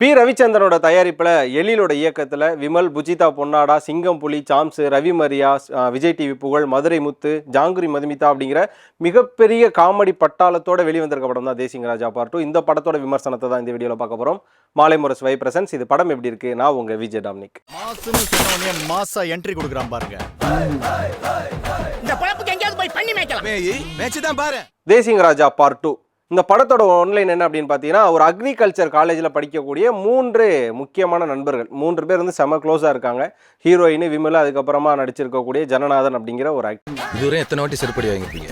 B. ரவிச்சந்திரனோட தயாரிப்பில் எழிலோட இயக்கத்தில் Vimal புஜிதா Ponnada Singam Puli Sams Ravi Maria Vijay TV Pugazh Madurai முத்து ஜாங்குரி மதுமிதா அப்படிங்கிற மிகப்பெரிய காமெடி பட்டாளத்தோட வெளிவந்திருக்க படம் தான் தேசிங்க ராஜா பார்ட் டூ. இந்த படத்தோட விமர்சனத்தை தான் இந்த வீடியோவில் பார்க்க போகிறோம் மாலை முரசு வை பிரசன்ஸ். இது படம் எப்படி இருக்கு? நான் உங்க விஜய் டாம்னிக். மாசா என்ட்ரி கொடுக்குறான் பாருங்க. இந்த பொழப்புக்கு எங்கேயாவது போய் பண்ணி மேய்க்கலாம். மேய் மேட்ச் தான் பாரு. Desinga Raja part two. இந்த படத்தோட ஒன்லைன் என்ன அப்படின்னு பார்த்தீங்கன்னா ஒரு அக்ரிகல்ச்சர் காலேஜில் படிக்கக்கூடிய மூன்று முக்கியமான நண்பர்கள். மூன்று பேர் வந்து செம க்ளோஸாக இருக்காங்க. ஹீரோயின் விமலா அதுக்கப்புறமா நடிச்சிருக்கக்கூடிய ஜனநாதன் அப்படிங்கிற ஒரு. இதுவரை எத்தனை வாட்டி செருப்படி வாங்கிருப்பீங்க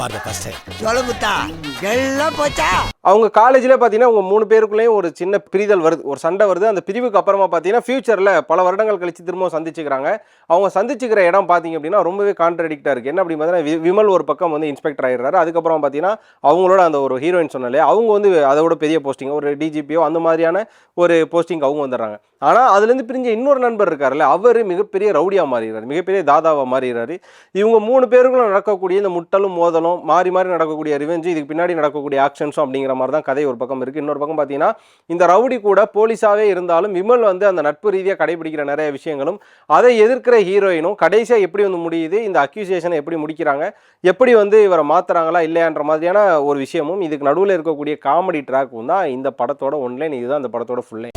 அவங்க காலேஜில் பார்த்தீங்கன்னா அவங்க மூணு பேருக்குள்ளேயும் ஒரு சின்ன பிரிதல் வருது. ஒரு சண்டை வருது. அந்த பிரிவுக்கு அப்புறமா பார்த்தீங்கன்னா ஃபியூச்சரில் பல வருடங்கள் கழிச்சு திரும்பவும் சந்திச்சுக்கிறாங்க. அவங்க சந்திச்சுக்கிற இடம் பார்த்தீங்க அப்படின்னா ரொம்பவே கான்ட்ரடிக்டாக இருக்குது என்ன அப்படின்னு பார்த்தீங்கன்னா வி- விமல் ஒரு பக்கம் வந்து இன்ஸ்பெக்டர் ஆயிடுறாரு. அதுக்கப்புறம் பார்த்தீங்கன்னா அவங்களோட அந்த ஒரு ஹீரோயின் சொன்னாலே அவங்க வந்து அதோட பெரிய போஸ்டிங் ஒரு டிஜிபியோ அந்த மாதிரியான ஒரு போஸ்டிங் அவங்க வந்துடுறாங்க. ஆனால் அதுலேருந்து பிரிஞ்ச இன்னொரு நண்பர் இருக்கார்ல அவர் மிகப்பெரிய ரவுடியாக மாறிடுறாரு மிகப்பெரிய தாதாவாக மாறிடுறாரு. இவங்க மூணு பேருக்குள்ள நடக்கக்கூடிய இந்த முட்டலும் மோதலும் மாறி மாறி நடக்கக்கூடிய ரிவெஞ்சு இதுக்கு பின்னாடி நடக்கக்கூடிய ஆக்ஷன்ஸும் அப்படிங்கிற மாதிரி தான் கதை ஒரு பக்கம் இருக்குது இன்னொரு பக்கம் பார்த்தீங்கன்னா இந்த ரவுடி கூட போலீஸாகவே இருந்தாலும் விமல் வந்து அந்த நட்பு ரீதியாக கடைபிடிக்கிற நிறைய விஷயங்களும் அதை எதிர்க்கிற ஹீரோயினும் கடைசியாக எப்படி வந்து முடியுது இந்த அக்யூசியேஷனை எப்படி முடிக்கிறாங்க எப்படி வந்து இவரை மாற்றுறாங்களா இல்லையான்ற மாதிரியான ஒரு விஷயமும் இதுக்கு நடுவில் இருக்கக்கூடிய காமெடி ட்ராக்கும் தான் இந்த படத்தோட ஒன்லைன் இதுதான் இந்த படத்தோட ஃபுல்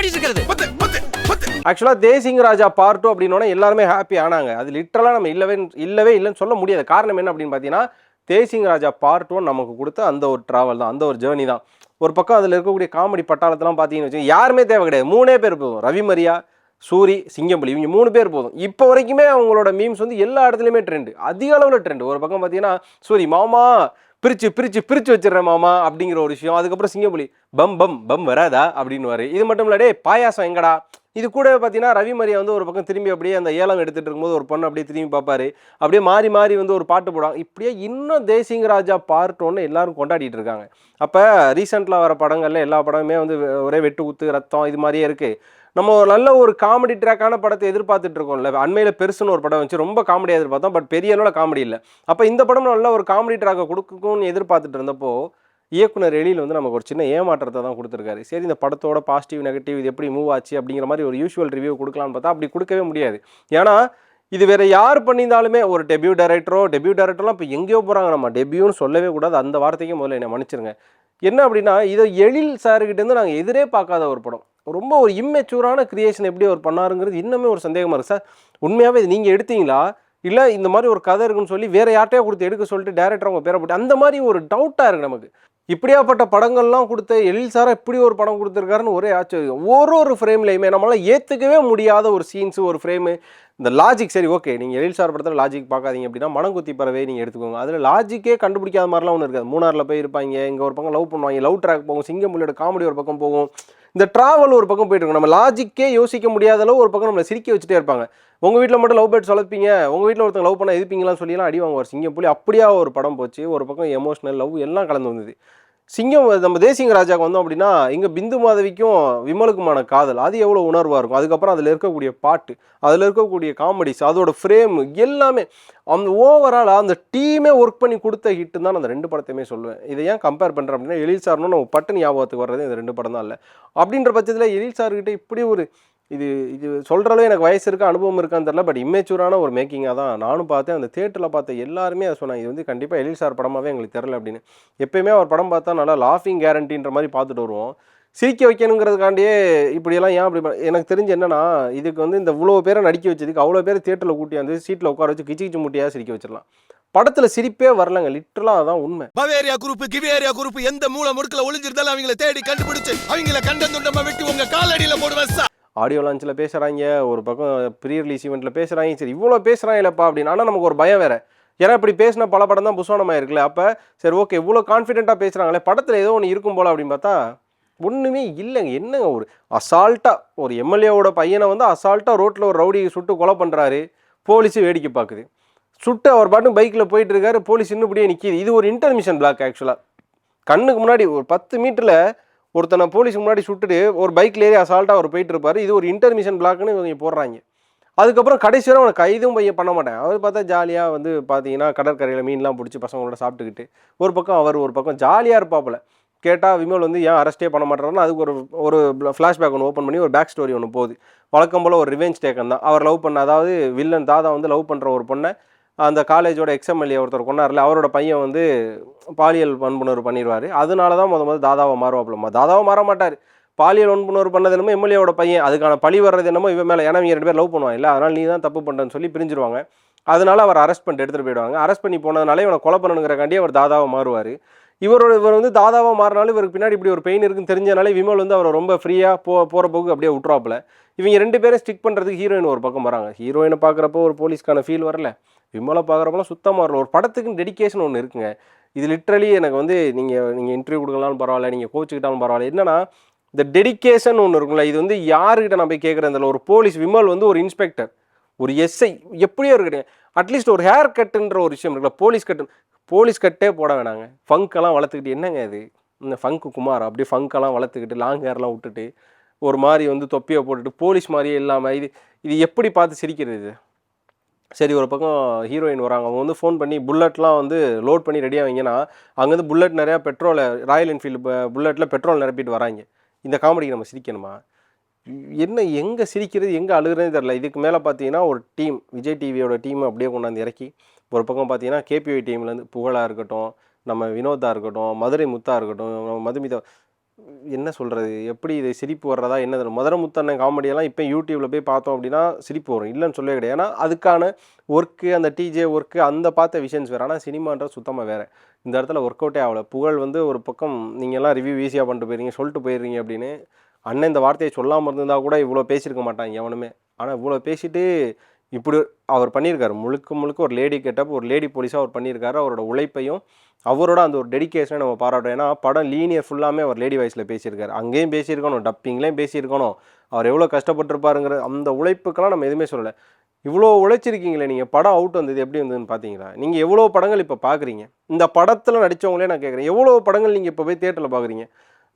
வச்சு இருக்கிறது? ஆக்சுவலாக தேசிங் ராஜா பார்ட் டூ அப்படின்னோட எல்லாருமே ஹாப்பி ஆனாங்க. அது லிட்டரலாக நம்ம இல்லவே இல்லவே இல்லைன்னு சொல்ல முடியாது. காரணம் என்ன அப்படின்னு பார்த்தீங்கன்னா தேசிங் ராஜா பார்ட் ஒன் நமக்கு கொடுத்த அந்த ஒரு ட்ராவல் தான் அந்த ஒரு ஜேர்னி தான். ஒரு பக்கம் அதில் இருக்கக்கூடிய காமெடி பட்டாளத்தெல்லாம் பார்த்தீங்கன்னு வச்சுக்கோங்க யாருமே தேவை கிடையாது. மூணே பேர் போதும். ரவி மரியா சூரி சிங்கம்பலி இவங்க மூணு பேர் போதும். இப்போ வரைக்குமே அவங்களோட மீம்ஸ் வந்து எல்லா இடத்துலையுமே ட்ரெண்டு அதிக அளவில் ட்ரெண்ட் ஒரு பக்கம் பார்த்தீங்கன்னா சூரி மாமா பிரித்து பிரித்து பிரித்து வச்சிடுறேன் மாமா அப்படிங்கிற ஒரு விஷயம். அதுக்கப்புறம் சிங்கப்புலி பம் பம் பம் வராதா? அப்படின்னு இது மட்டும் இல்லை டே பாயாசம் எங்கடா? இது கூட பார்த்தீங்கன்னா ரவி மரியா வந்து ஒரு பக்கம் திரும்பி அப்படியே அந்த ஏலம் எடுத்துகிட்டு இருக்கும்போது ஒரு பொண்ணு அப்படியே திரும்பி பார்ப்பாரு அப்படியே மாறி மாறி வந்து ஒரு பாட்டு போடுவாங்க. இப்படியே இன்னும் தேசிங் ராஜா பார்ட் ஒன்று எல்லாரும் கொண்டாடிட்டு இருக்காங்க. அப்போ ரீசெண்டில் வர படங்கள்ல எல்லா படமுமே வந்து ஒரே வெட்டு குத்து ரத்தம் இது மாதிரியே இருக்குது நம்ம ஒரு நல்ல ஒரு காமெடி ட்ராக்கான படத்தை எதிர்பார்த்துட்டு இருக்கோம்ல. அண்மையில் பெருசுன்னு ஒரு படம் வச்சு ரொம்ப காமெடியாக எதிர்பார்த்தோம். பட் பெரிய அளவில் காமெடி இல்லை. அப்போ இந்த படம் நல்ல ஒரு காமெடி ட்ராக்கை கொடுக்கும்னு எதிர்பார்த்துட்டு இருந்தப்போ இயக்குனர் எழில் வந்து நமக்கு ஒரு சின்ன ஏமாற்றத்தை தான் கொடுத்துருக்காரு. சரி இந்த படத்தோட பாசிட்டிவ் நெகட்டிவ் இது எப்படி மூவ் ஆச்சு அப்படிங்கிற மாதிரி ஒரு யூஷுவல் ரிவ்யூ கொடுக்கலான்னு பார்த்தா அப்படி கொடுக்கவே முடியாது. ஏன்னா இது வேற யார் பண்ணியிருந்தாலுமே ஒரு டெபியூ டைரக்டரோ டெபியூ டைரக்டர்லாம் இப்போ எங்கேயோ போகிறாங்க நம்ம டெபியூன்னு சொல்லவே கூடாது. அந்த வார்த்தைக்கு முதல்ல என்னை மன்னிச்சிருங்க. என்ன அப்படின்னா இதை எழில் சாருக்கிட்டேருந்து நாங்கள் எதிரே பார்க்காத ஒரு படம். ரொம்ப ஒரு இம்மெச்சூரான கிரியேஷன் எப்படி அவர் பண்ணாருங்கிறது இன்னுமே ஒரு சந்தேகமாக இருக்குது சார் உண்மையாகவே இது நீங்கள் எடுத்தீங்களா? இல்லை இந்த மாதிரி ஒரு கதை இருக்குன்னு சொல்லி வேறு யார்ட்டையா கொடுத்து எடுக்க சொல்லிட்டு டேரக்டர் அவங்க பேரை போட்டு அந்த மாதிரி ஒரு டவுட்டாக இருக்குது நமக்கு. இப்படியாப்பட்ட படங்கள்லாம் கொடுத்த எழில் சாரா இப்படி ஒரு படம் கொடுத்துருக்காருன்னு ஒரே ஆச்சரியம். ஒரு ஒரு ஃப்ரேம்லையுமே நம்மளால் ஏற்றுக்கவே முடியாத ஒரு சீன்ஸு ஒரு ஃப்ரேமு இந்த லாஜிக் சரி ஓகே நீங்கள் எழில் சார் படத்தில் லாஜிக் பார்க்காதீங்க அப்படின்னா மனங்குத்தி பறவை நீங்கள் எடுத்துக்கோங்க. அதில் லாஜிக்கே கண்டுபிடிக்காத மாதிரிலாம் ஒன்று இருக்காது. மூணாரில் போய் இருப்பாங்க இங்கே ஒரு பக்கம் லவ் பண்ணுவாங்க லவ் ட்ராக் போகும் சிங்கமுள்ளியோட காமெடி ஒரு பக்கம் போகும். இந்த ட்ராவல் ஒரு பக்கம் போயிட்டு இருக்கும் நம்ம லாஜிக்கே யோசிக்க முடியாத அளவு ஒரு பக்கம் நம்மளை சிரிக்க வச்சுட்டே இருப்பாங்க. உங்கள் வீட்டில் மட்டும் லவ் பேர்ட்ஸ் வளர்ப்பீங்க. உங்கள் வீட்டில் ஒருத்தங்க லவ் பண்ண எதிர்ப்பீங்களான்னு சொல்லிலாம் அடி வாங்குவார். சிங்கம் புலி அப்படியா ஒரு படம் போச்சு. ஒரு பக்கம் எமோஷனல் லவ் எல்லாம் கலந்து வந்தது. சிங்கம் நம்ம தேசிங்க ராஜாவுக்கு வந்தோம் அப்படின்னா இங்கே பிந்து மாதவிக்கும் விமலுக்குமான காதல். அது எவ்வளோ உணர்வாக இருக்கும். அதுக்கப்புறம் அதில் இருக்கக்கூடிய பாட்டு அதில் இருக்கக்கூடிய காமெடிஸ் அதோட ஃப்ரேம் எல்லாமே அந்த ஓவராலாக அந்த டீமே ஒர்க் பண்ணி கொடுத்த ஹிட்டு தான் அந்த ரெண்டு படத்தையுமே சொல்லுவேன். இதை ஏன் கம்பேர் பண்ணுறேன் அப்படின்னா எழில் சார்னு நம்ம பட்டன் ஞாபகத்துக்கு வர்றது இந்த ரெண்டு படம் தான் இல்லை. அப்படின்ற பட்சத்தில் எழில் சார்கிட்ட இப்படி ஒரு இது இது சொல்கிற அளவு எனக்கு வயசு இருக்கா அனுபவம் இருக்கான்னு தெரில பட் இம்மேச்சூரான ஒரு மேக்கிங்காக தான். நானும் பார்த்தேன் அந்த தேட்டரில் பார்த்த எல்லாருமே அதை சொன்னாங்க இது வந்து கண்டிப்பாக எழில் சார் படமாகவே எங்களுக்கு தெரில அப்படின்னு. எப்பயுமே அவர் படம் பார்த்தா நல்லா லாஃபிங் கேரண்டின்ற மாதிரி பார்த்துட்டு வருவோம். சிரிக்க வைக்கணுங்கிறதுக்காண்டியே இப்படியெல்லாம் ஏன் அப்படி எனக்கு தெரிஞ்சு என்னன்னா இதுக்கு வந்து இந்த இவ்வளோ பேரை நடிக்க வச்சதுக்கு அவ்வளோ பேர் தேட்டரில் கூட்டியாந்து சீட்டில் உட்கார வச்சு கிச்சு கிச்சு முட்டியாக சிரிக்க வச்சிடலாம். படத்தில் சிரிப்பே வரலங்க லிட்டரலாக அதான் உண்மை. பவேரியா குரூப் கிவேரியா குரூப் எந்த மூல முடுக்கல ஒளிஞ்சிருந்தாலும் அவங்கள தேடி கண்டுபிடிச்சு அவங்கள கண்டம் துண்டமா வெட்டி உங்க காலடியில போடுவேன் ஆடியோ லான்ச்சில் பேசுகிறாங்க ஒரு பக்கம் ப்ரீ ரிலீஸ் ஈவெண்ட்டில் பேசுகிறாங்க சரி இவ்வளோ பேசுகிறாங்க இல்லைப்பா அப்படின்னு. ஆனால் நமக்கு ஒரு பயம் வேறு. ஏன்னா இப்படி பேசின பல படம் தான் புசோனமாக இருக்குல்ல அப்போ சரி ஓகே இவ்வளோ கான்ஃபிடென்ட்டாக பேசுகிறாங்களே படத்தில் ஏதோ ஒன்று இருக்கும் போல் அப்படின்னு பார்த்தா ஒன்றுமே இல்லைங்க. என்னங்க ஒரு அசால்ட்டாக ஒரு எம்எல்ஏவோட பையனை வந்து அசால்ட்டாக ரோட்டில் ஒரு ரவுடியை சுட்டு கொலை பண்ணுறாரு போலீஸு வேடிக்கை பார்க்குது. சுட்டு அவர் பாட்டும் பைக்கில் போயிட்டு இருக்காரு போலீஸ் இன்னும் இப்படியே நிற்கிது இது ஒரு இன்டர்மிஷன் பிளாக் ஆக்சுவலாக கண்ணுக்கு முன்னாடி ஒரு பத்து மீட்டரில் ஒருத்தனை போலீஸ் முன்னாடி சுட்டுட்டு ஒரு பைக்கில் ஏறி அசால்ட்டாக அவர் போயிட்டு இருப்பார் இது ஒரு இன்டர்மிஷன் பிளாக்னு இவங்க போடுறாங்க. அதுக்கப்புறம் கடைசி வரை அவனை கைதும் பையன் பண்ண மாட்டேன். அவர் பார்த்தா ஜாலியாக வந்து பார்த்தீங்கன்னா கடற்கரையில் மீன்லாம் பிடிச்சி பசங்களோட சாப்பிட்டுக்கிட்டு ஒரு பக்கம் அவர் ஒரு பக்கம் ஜாலியாக இருப்பாப்புல. கேட்டால் விமல் வந்து ஏன் அரெஸ்டே பண்ண மாட்டாருன்னா அதுக்கு ஒரு ஒரு ஃப்ளாஷ்பேக் ஒன்று ஓப்பன் பண்ணி ஒரு பேக் ஸ்டோரி ஒன்று போகுது. வழக்கம் போல் ஒரு ரிவெஞ்ச் டேக்கன் தான். அவர் லவ் பண்ண அதாவது வில்லன் தாதா வந்து லவ் பண்ணுற ஒரு பொண்ணை அந்த காலேஜோட எக்ஸ்எம்எல்ஏ ஒருத்தர் கொண்டார்ல அவரோட பையன் வந்து பாலியல் வன்புணர்வு பண்ணிடுவார் அதனால தான் முத முதல் தாதாவை மாறுவாப்பிலம்மா தாதாவை மாற மாட்டார். பாலியல் வன்புணர்வு பண்ணது என்னமோ எம்எல்ஏவோட பையன் அதுக்கான பழி வர்றது என்னமோ இவன் மேலே. ஏன்னா இவங்க ரெண்டு பேர் லவ் பண்ணுவான் இல்லை அதனால் நீ தான் தப்பு பண்ணுறேன்னு சொல்லி பிரிஞ்சிருவாங்க. அதனால அவர் அரெஸ்ட் பண்ணிட்டு எடுத்துகிட்டு போயிடுவாங்க. அரெஸ்ட் பண்ணி போனதுனாலே இவனை கொலை பண்ணணுங்கிறக்காண்டி அவர் தாதாவை மாறுவார். இவரோட இவர் வந்து தாதாவாக மாறினாலும் இவருக்கு பின்னாடி இப்படி ஒரு பெயின் இருக்குன்னு தெரிஞ்சதுனாலே விமல் வந்து அவரை ரொம்ப ஃப்ரீயாக போ போகிற போக்கு அப்படியே விட்றாப்புல இவங்க ரெண்டு பேரும் ஸ்டிக் பண்ணுறதுக்கு ஹீரோயின் ஒரு பக்கம் வராங்க. ஹீரோயினை பார்க்குறப்போ ஒரு போலீஸ்க்கான ஃபீல் வரல. விமலை பார்க்குறப்பெல்லாம் சுத்தமாக இருக்கும் ஒரு படத்துக்கு டெடிகேஷன் ஒன்று இருக்குங்க. இது லிட்ரலி எனக்கு வந்து நீங்கள் நீங்கள் இன்டர்வியூ கொடுக்கலாம்னு பரவாயில்ல நீங்கள் கோச்சுக்கிட்டாலும் பரவாயில்ல. என்னன்னா இந்த டெடிகேஷன் ஒன்று இருக்கும்ல இது வந்து யாருக்கிட்ட நான் போய் கேட்குறேன் இதில் ஒரு போலீஸ் விமல் வந்து ஒரு இன்ஸ்பெக்டர் ஒரு எஸ்ஐ எப்படியோ இருக்கட்டும். அட்லீஸ்ட் ஒரு ஹேர் கட்டுன்ற ஒரு விஷயம் இருக்குல்ல போலீஸ் கட்டு போலீஸ் கட்டே போட வேணாங்க. ஃபங்கெல்லாம் வளர்த்துக்கிட்டு என்னங்க இது? இந்த ஃபங்கு குமார்? அப்படியே ஃபங்க்கெல்லாம் வளர்த்துக்கிட்டு லாங் ஹேர்லாம் விட்டுட்டு ஒரு மாதிரி வந்து தொப்பியை போட்டுட்டு போலீஸ் மாதிரியே இல்லாமல் இது இது எப்படி பார்த்து சிரிக்கிறது இது? சரி ஒரு பக்கம் ஹீரோயின் வராங்க. அவங்க வந்து ஃபோன் பண்ணி புல்லட்லாம் வந்து லோட் பண்ணி ரெடி ஆவீங்கன்னா அங்கேருந்து புல்லட் நிறையா பெட்ரோலை ராயல் என்ஃபீல்டு புல்லட்டில் பெட்ரோல் நிரப்பிட்டு வராங்க. இந்த காமெடிக்கு நம்ம சிரிக்கணுமா? என்ன எங்கே சிரிக்கிறது எங்கே அழுகுறதுன்னு தெரில இதுக்கு மேலே பார்த்தீங்கன்னா ஒரு டீம் விஜய் டிவியோட டீம் அப்படியே கொண்டாந்து இறக்கி ஒரு பக்கம் பார்த்தீங்கன்னா கேபிஐ டீம்லேருந்து புகழாக இருக்கட்டும் நம்ம வினோதா இருக்கட்டும் மதுரை முத்தா இருக்கட்டும் மதுமிதா என்ன சொல்கிறது எப்படி இது சிரிப்பு வர்றதா? என்ன தெரியும் மதுரை முத்தண்ணன் காமெடியெல்லாம் இப்போ யூடியூப்பில் போய் பார்த்தோம் அப்படின்னா சிரிப்பு வரும். இல்லைன்னு சொல்லவே கிடையாது. ஏன்னா அதுக்கான ஒர்க்கு அந்த டிஜே ஒர்க்கு அந்த பார்த்த விஷன்ஸ் வேறு. ஆனால் சினிமான்றது சுத்தமாக வேறு. இந்த இடத்துல ஒர்க் அவுட்டே ஆகல. புகழ் வந்து ஒரு பக்கம் நீங்கள்லாம் ரிவ்யூ ஈஸியாக பண்ணிட்டு போயிருங்க சொல்லிட்டு போயிடுறீங்க அப்படின்னு அண்ணன் இந்த வார்த்தையை சொல்லாமல் இருந்திருந்தா கூட இவ்வளோ பேசியிருக்க மாட்டாங்க எவனுமே. ஆனால் இவ்வளோ பேசிட்டு இப்படி அவர் பண்ணியிருக்காரு. முழுக்க முழுக்க ஒரு லேடி கேட்டப்போ ஒரு லேடி போலீஸாக அவர் பண்ணியிருக்காரு. அவரோட உழைப்பையும் அவரோட அந்த ஒரு டெடிகேஷனை நம்ம பாராட்டோம் ஏன்னா படம் லீனியர் ஃபுல்லாமே அவர் லேடி வாய்ஸில் பேசியிருக்காரு. அங்கேயும் பேசியிருக்கணும் டப்பிங்லேயும் பேசியிருக்கணும். அவர் எவ்வளோ கஷ்டப்பட்டிருப்பாருங்கிற அந்த உழைப்புக்கெல்லாம் நம்ம எதுவுமே சொல்லலை. இவ்வளோ உழைச்சிருக்கீங்களே நீங்கள் படம் அவுட் வந்தது எப்படி வந்ததுன்னு பார்த்தீங்களா நீங்கள் எவ்வளோ படங்கள் இப்போ பார்க்குறீங்க இந்த படத்தில் நடித்தவங்களே நான் கேட்குறேன் எவ்வளோ படங்கள் நீங்கள் இப்போ போய் தேட்டரில் பார்க்குறீங்க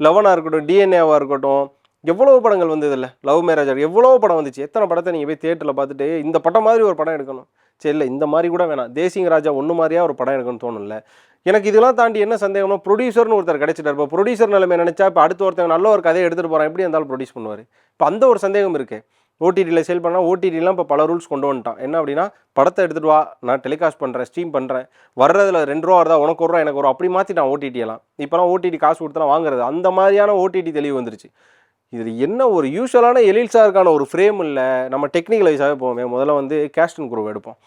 லெவனாக இருக்கட்டும் டிஎன்ஏவாக இருக்கட்டும் எவ்வளோ படங்கள் வந்தது இல்லை லவ் மேரேஜர் எவ்வளோ படம் வந்துச்சு? எத்தனை படத்தை நீங்கள் போய் தேட்டரில் பார்த்துட்டு இந்த படம் மாதிரி ஒரு படம் எடுக்கணும். சரி இல்லை இந்த மாதிரி கூட வேணாம். தேசிங் ராஜா ஒன்று மாதிரியாக ஒரு படம் எடுக்கணும்னு தோணும்ல. எனக்கு இதெல்லாம் தாண்டி என்ன சந்தேகம்னா ப்ரொடியூசர்னு ஒருத்தர் கிடைச்சிட்டார். இப்போ ப்ரொடியூசர் நிலைமை நினச்சா இப்போ அடுத்த ஒருத்தவங்க நல்ல ஒரு கதையை எடுத்துகிட்டு போகிறான் எப்படி இருந்தாலும் ப்ரொடியூஸ் பண்ணுவார். இப்போ அந்த ஒரு சந்தேகம் இருக்குது ஓடிடியில் சேல் பண்ணால் ஓடிடிலாம் இப்போ பல ரூல்ஸ் கொண்டு வந்துட்டான். என்ன அப்படின்னா படத்தை எடுத்துகிட்டு வா நான் டெலிகாஸ்ட் பண்ணுறேன் ஸ்ட்ரீம் பண்ணுறேன் வர்றதுல ரெண்டு ரூபா வருதா உனக்கு ஒரு ரூபா எனக்கு ஒரு அப்படி மாற்றிட்டான் ஓடிடியெல்லாம் இப்போலாம் ஓடிடி காசு கொடுத்தலாம் வாங்குறது. அந்த மாதிரியான ஓடிடி தெளிவு வந்துருச்சு. இதில் என்ன ஒரு யூஸ்வலான எலில்ஸாருக்கான ஒரு ஃப்ரேம் இல்லை நம்ம டெக்னிக்கல் வைஸாகவே போவோமே. முதல்ல வந்து கேஸ்டன் குரூப் எடுப்போம்.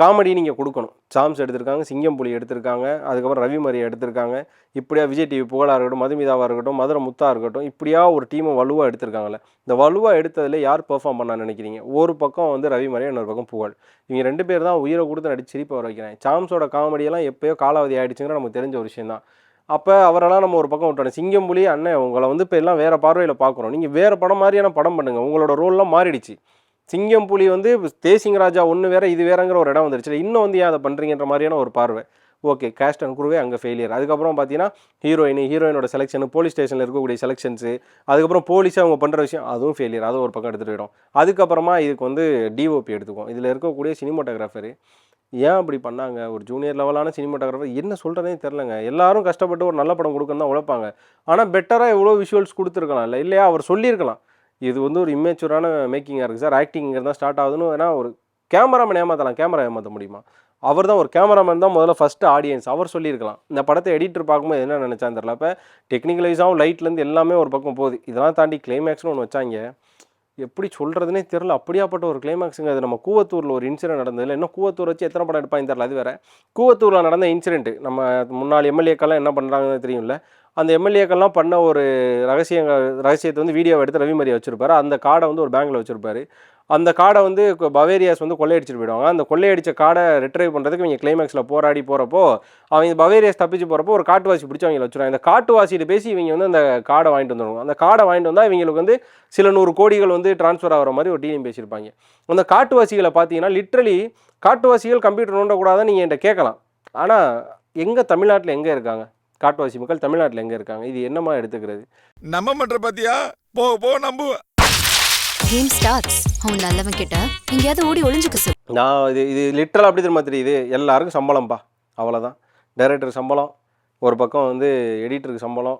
காமெடி நீங்கள் கொடுக்கணும். சாம்ஸ் எடுத்திருக்காங்க சிங்கம் புலி எடுத்திருக்காங்க அதுக்கப்புறம் ரவி மரியா எடுத்திருக்காங்க. இப்படியா விஜய் டிவி புகழாக இருக்கட்டும் மதுமிதாவாக இருக்கட்டும் மதுரை முத்தாக இருக்கட்டும் இப்படியா ஒரு டீமை வலுவாக எடுத்திருக்காங்கல்ல. இந்த வலுவாக எடுத்ததில் யார் பெர்ஃபார்ம் பண்ணான்னு நினைக்கிறீங்க? ஒரு பக்கம் வந்து ரவி மரியா இன்னொரு பக்கம் புகழ். இவங்க ரெண்டு பேர் தான் உயிரை கொடுத்து நடிச்சு சிரிப்பை வர வைக்கிறேன் சாம்ஸோட காமெடியெல்லாம் எப்போயோ காலாவதி ஆகிடுச்சுங்கிற நமக்கு தெரிஞ்ச ஒரு விஷயம் தான் அப்போ அவரெல்லாம் நம்ம ஒரு பக்கம் விட்டோம் சிங்கம் புலி அண்ணன் உங்களை வந்து இப்போ எல்லாம் வேறு பார்வையில் பார்க்குறோம் நீங்கள் வேறு படம் மாதிரியான படம் பண்ணுங்கள் உங்களோட ரோல்லாம் மாறிடுச்சு. சிங்கம் புலி வந்து தேசிங் ராஜா ஒன்று வேற இது வேறங்கிற ஒரு இடம் வந்துருச்சு. இன்னும் வந்து ஏன் அதை பண்ணுறீங்கன்ற மாதிரியான ஒரு பார்வை. ஓகே கேஸ்ட் அண்ட் குருவே அங்கே ஃபெயிலியர் அதுக்கப்புறம் பார்த்தீங்கன்னா ஹீரோயின் ஹீரோயினோட செலெக்ஷன் போலீஸ் ஸ்டேஷனில் இருக்கக்கூடிய செலெக்ஷன்ஸு அதுக்கப்புறம் போலீஸாக அவங்க பண்ணுற விஷயம் அதுவும் ஃபெயிலியர் அதுவும் ஒரு பக்கம் எடுத்துகிட்டு போயிடும். அதுக்கப்புறமா இதுக்கு வந்து டிஓபி எடுத்துக்கும் இதில் இருக்கக்கூடிய சினிமோட்டோகிராஃபர் ஏன் அப்படி பண்ணாங்க? ஒரு ஜூனியர் லெவலான சினிமாட்டோகிராஃபர் என்ன சொல்கிறதே தெரிலங்க எல்லாரும் கஷ்டப்பட்டு ஒரு நல்ல படம் கொடுக்கணும் தான் உழைப்பாங்க. ஆனால் பெட்டராக எவ்வளோ விஷுவல்ஸ் கொடுத்துருக்கலாம். இல்லை இல்லையா? அவர் சொல்லியிருக்கலாம். இது வந்து ஒரு இம்மேச்சூரான மேக்கிங்காக இருக்குது சார். ஆக்டிங் தான் ஸ்டார்ட் ஆகுதுன்னு ஏன்னா ஒரு கேமராமேன் ஏமாற்றலாம் கேமரா ஏமாற்ற முடியுமா? அவர் தான் ஒரு கேமராமேன் தான் முதல்ல ஃபஸ்ட்டு ஆடியன்ஸ் அவர் சொல்லியிருக்கலாம். இந்த படத்தை எடிட்டர் பார்க்கும்போது என்ன நினச்சான்னு தெரில இப்போ டெக்னிக்கலைஸாகவும் லைட்லேருந்து எல்லாமே ஒரு பக்கம் போகுது. இதெல்லாம் தாண்டி கிளைமேக்ஸ்னு ஒன்று வச்சாங்க. எப்படி சொல்கிறதுனே தெரில அப்படியாப்பட்ட ஒரு கிளைமாக்ஸுங்க அது. நம்ம கூவத்தூரில் ஒரு இன்சிடென்ட் நடந்ததில்ல இன்னும் கூவத்தூர் வச்சு எத்தனை படம் எடுப்பாங்க தெரில அது வேறு. கூவத்தூரில் நடந்த இன்சிடெண்ட்டு நம்ம முன்னாள் எம்எல்ஏக்கெல்லாம் என்ன பண்ணுறாங்கன்னு தெரியும்ல. அந்த எம்எல்ஏக்கெல்லாம் பண்ண ஒரு ரகசியங்கள் ரகசியத்தை வந்து வீடியோ எடுத்து ரவிமரியா வச்சுருப்பாரு. அந்த கார்டை வந்து ஒரு பேங்கில் வச்சுருப்பாரு. அந்த கார்டை வந்து பவேரியாஸ் வந்து கொள்ளையடிச்சிட்டு போயிடுவாங்க. அந்த கொள்ளையடிச்ச காடை ரிட்ரைவ் பண்ணுறதுக்கு இவங்க கிளைமேக்ஸில் போராடி போகிறப்போ அவங்க பவேரியாஸ் தப்பிச்சு போகிறப்போ ஒரு காட்டுவாசி பிடிச்சி அவங்க வச்சுருவாங்க. இந்த காட்டுவாசிகிட்ட பேசி இவங்க வந்து அந்த கார்டை வாங்கிட்டு வந்துடுவாங்க அந்த கார்டை வாங்கிட்டு வந்தால் இவங்களுக்கு வந்து சில நூறு கோடிகள் வந்து ட்ரான்ஸ்ஃபர் ஆகிற மாதிரி ஒரு டீலிங் பேசியிருப்பாங்க. அந்த காட்டுவாசிகளை பார்த்தீங்கன்னா லிட்ரலி காட்டுவாசிகள் கம்ப்யூட்டர் நோண்டக்கூடாதுன்னு நீங்கள் என்கிட்ட கேட்கலாம். ஆனால் எங்கே தமிழ்நாட்டில் எங்கே இருக்காங்க? காட்டுவாசி மக்கள் தமிழ்நாட்டில் எங்கே இருக்காங்க? இது என்னமா எடுத்துக்கிறது? நம்ம மட்டும் பார்த்தியா? போ போ நம்புவேன் கேம் ஸ்டார்ட்ஸ் அவன் நல்லவன் கிட்ட எங்கேயாவது ஓடி ஒளிஞ்சுக்க சார் நான் இது இது லிட்டரல் அப்படி தெரியுமா தெரியுது? எல்லாருக்கும் சம்பளம்ப்பா அவ்வளோதான் டைரக்டருக்கு சம்பளம் ஒரு பக்கம் வந்து எடிட்டருக்கு சம்பளம்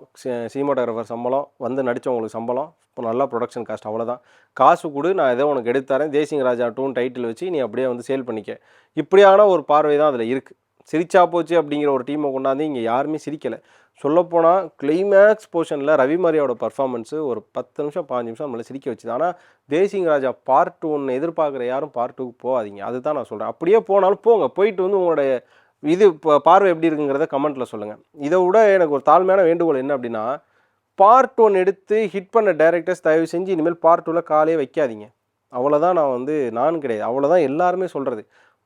சினிமாட்டோகிராஃபர் சம்பளம் வந்து நடித்தவங்களுக்கு சம்பளம் இப்போ நல்லா ப்ரொடக்ஷன் காஸ்ட் அவ்வளோதான் காசு கொடு நான் ஏதோ உனக்கு எடுத்து தரேன். தேசிங் ராஜா டூன் டைட்டில் வச்சு நீ அப்படியே வந்து சேல் பண்ணிக்க. இப்படியான ஒரு பார்வை தான் அதில் இருக்குது சிரிச்சா போச்சு அப்படிங்கிற ஒரு டீமை கொண்டாந்து இங்கே யாருமே சிரிக்கலை. சொல்லப்போனால் கிளைமேக்ஸ் போர்ஷனில் ரவி மாரியாவோட பர்ஃபார்மன்ஸு ஒரு பத்து நிமிஷம் பாஞ்சு நிமிஷம் நம்மளை சிரிக்க வச்சுது. ஆனால் தேசிங் ராஜா பார்ட் ஒன்று எதிர்பார்க்குற யாரும் பார்ட் டூக்கு போகாதீங்க. அதுதான் நான் சொல்கிறேன் அப்படியே போனாலும் போங்க. போயிட்டு வந்து உங்களுடைய இது இப்போ பார்வை எப்படி இருக்குங்கிறத கமெண்ட்டில் சொல்லுங்கள் இதை விட எனக்கு ஒரு தாழ்மையான வேண்டுகோள் என்ன அப்படின்னா பார்ட் ஒன் எடுத்து ஹிட் பண்ண டேரக்டர்ஸ் தயவு செஞ்சு இனிமேல் பார்ட் டூவில் காலையே வைக்காதீங்க. அவ்வளோதான் நான் வந்து நான் கிடையாது. அவ்வளோதான் எல்லாருமே சொல்கிறது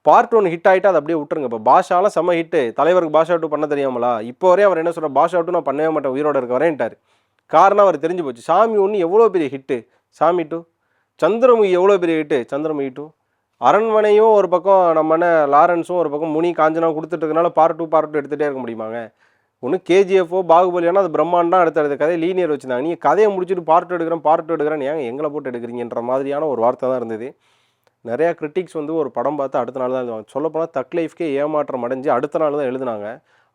பார்ட் ஒன் ஹிட் ஆகிட்டு அதை அப்படியே விட்டுருங்க. இப்போ பாஷாலாம் செம்ம ஹிட்டு தலைவருக்கு பாஷா டூ பண்ண தெரியாமலா? இப்போ வரையும் அவர் என்ன சொல்கிற பாஷா டூ நான் பண்ணவே மாட்டேன் உயிரோட இருக்க வரேன்ட்டார். காரணம் அவர் தெரிஞ்சு போச்சு. சாமி ஒன்று எவ்வளோ பெரிய ஹிட்டு சாமி டூ சந்திரமுகி எவ்வளோ பெரிய ஹிட்டு சந்திரமுகி டூ அரண்மனையும் ஒரு பக்கம் நம்ம என்ன லாரன்ஸும் ஒரு பக்கம் முனி காஞ்சனா கொடுத்துட்டுருக்கனால பார்ட் டூ பார்ட் டூ எடுத்துகிட்டே இருக்க முடியுமாங்க? ஒன்று கேஜிஎஃப்ஓ பாகுபலியானா அது பிரம்மாண்டம் அடுத்த அடுத்த கதை லீனியர் வச்சுருந்தாங்க நீங்கள் கதையை முடிச்சுட்டு பார்ட் எடுக்கிறேன் பார்ட் எடுக்கிறேன் ஏங்க எங்களை போட்டு எடுக்கிறீங்கன்ற மாதிரியான ஒரு வார்த்தை தான் இருந்தது. நிறையா கிரிட்டிக்ஸ் வந்து ஒரு படம் பார்த்து அடுத்த நாள் தான் எழுதுவாங்க. சொல்லப்போனால் தக் லைஃப்கே ஏமாற்றம் அடைஞ்சு அடுத்த நாள் தான் எழுதுனாங்க.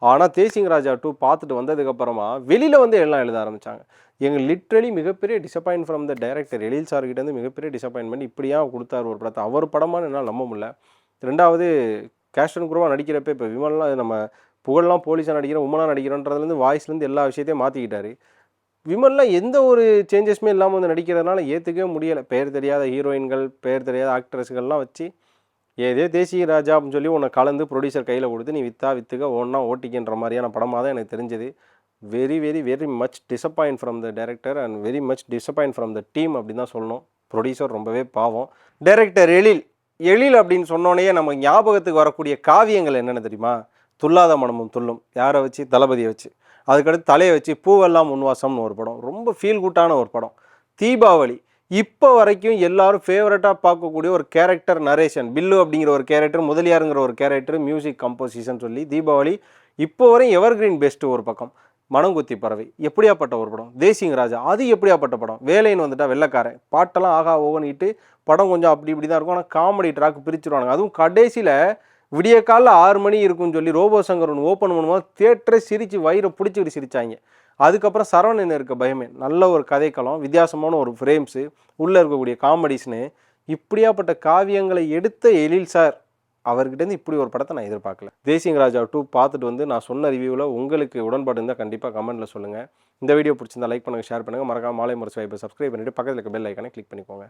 ஆனால் தேசிங் ராஜா டூ பார்த்துட்டு வந்ததுக்கப்புறமா வெளியில் வந்து எல்லாம் எழுத ஆரம்பித்தாங்க எங்கள் லிட்ரலி மிகப்பெரிய disappoint from the director Ezhil சார்கிட்டேருந்து மிகப்பெரிய டிசப்பாயின்மெண்ட் இப்படியா கொடுத்தார் ஒரு படத்தை. அவர் படமான என்னால் நம்ப முடியல. ரெண்டாவது கேஷ்டன் குருவா நடிக்கிறப்ப இப்போ விமன்லாம் நம்ம புகழ்லாம் போலீஸாக நடிக்கிறோம் உமனாக நடிக்கிறோன்றதுலேருந்து வாய்ஸ்லேருந்து எல்லா விஷயத்தையும் மாற்றிக்கிட்டாரு விமல்லாம் எந்த ஒரு சேஞ்சஸுமே இல்லாமல் வந்து நடிக்கிறதுனால ஏற்றுக்கவே முடியலை. பெயர் தெரியாத ஹீரோயின்கள் பெயர் தெரியாத ஆக்ட்ரஸ்கள்லாம் வச்சு ஏதே தேசிய ராஜா அப்படின்னு சொல்லி உன்னை கலந்து ப்ரொடியூசர் கையில் கொடுத்து நீ வித்தா வித்துக்க ஒன்றா ஓட்டிக்கின்ற மாதிரியான படமாக தான் எனக்கு தெரிஞ்சது. Very very very much disappoint from the director and very much disappoint from the team அப்படின்னு தான் சொல்லணும். ப்ரொடியூசர் ரொம்பவே பாவம். டைரக்டர் எழில். எழில் அப்படின்னு சொன்னோன்னே நம்ம ஞாபகத்துக்கு வரக்கூடிய காவியங்கள் என்னென்ன தெரியுமா? துல்லாத மனமும் துள்ளும். யாரை வச்சு? தளபதியை வச்சு. அதுக்கடுத்து தலையை வச்சு பூவெல்லாம் முன்வாசம்னு ஒரு படம். ரொம்ப ஃபீல் குட்டான ஒரு படம். தீபாவளி. இப்போ வரைக்கும் எல்லாரும் ஃபேவரட்டாக பார்க்கக்கூடிய ஒரு கேரக்டர் நரேஷன் பில்லு அப்படிங்கிற ஒரு கேரக்டர் முதலியாருங்கிற ஒரு கேரக்டர் மியூசிக் கம்போசிஷன் சொல்லி தீபாவளி இப்போ வரையும் எவர்கிரீன் பெஸ்ட்டு ஒரு பக்கம். மனங்குத்தி பறவை. எப்படியாப்பட்ட ஒரு படம்? தேசிங் ராஜா. அது எப்படியாப்பட்ட படம்? வேலைன்னு வந்துட்டா வெள்ளைக்காரன். பாட்டெல்லாம் ஆகா ஓகனிட்டு படம் கொஞ்சம் அப்படி இப்படி தான் இருக்கும். ஆனால் காமெடி ட்ராக் பிரிச்சுருவானுங்க. அதுவும் கடைசியில் விடிய காலைல ஆறு மணி இருக்கும்னு சொல்லி ரோபோ சங்கர் ஒன்று ஓப்பன் பண்ணும்போது தேட்டரை சிரித்து வயிறை பிடிச்சிக்கிட்டு சிரிச்சாங்க. அதுக்கப்புறம் சரவணன் இருக்க பயமே. நல்ல ஒரு கதைக்களம் வித்தியாசமான ஒரு ஃப்ரேம்ஸு உள்ளே இருக்கக்கூடிய காமெடிஸ்னு இப்படியாப்பட்ட காவியங்களை எடுத்த எழில் சார் அவர்கிட்டேருந்து இப்படி ஒரு படத்தை நான் எதிர்பார்க்கல. தேசிங் ராஜா டூ பார்த்துட்டு வந்து நான் சொன்ன ரிவ்யூவில் உங்களுக்கு உடன்பாடு இருந்தால் கண்டிப்பாக கமெண்ட்டில் சொல்லுங்கள் இந்த வீடியோ பிடிச்சிருந்தா லைக் பண்ணுங்கள் ஷேர் பண்ணுங்கள் மறக்காம மாலை முரசு வைப்பை சப்ஸ்கிரைப் பண்ணிவிட்டு பக்கத்தில் இருக்க பெல் ஐக்கானே கிளிக் பண்ணிக்கோங்க.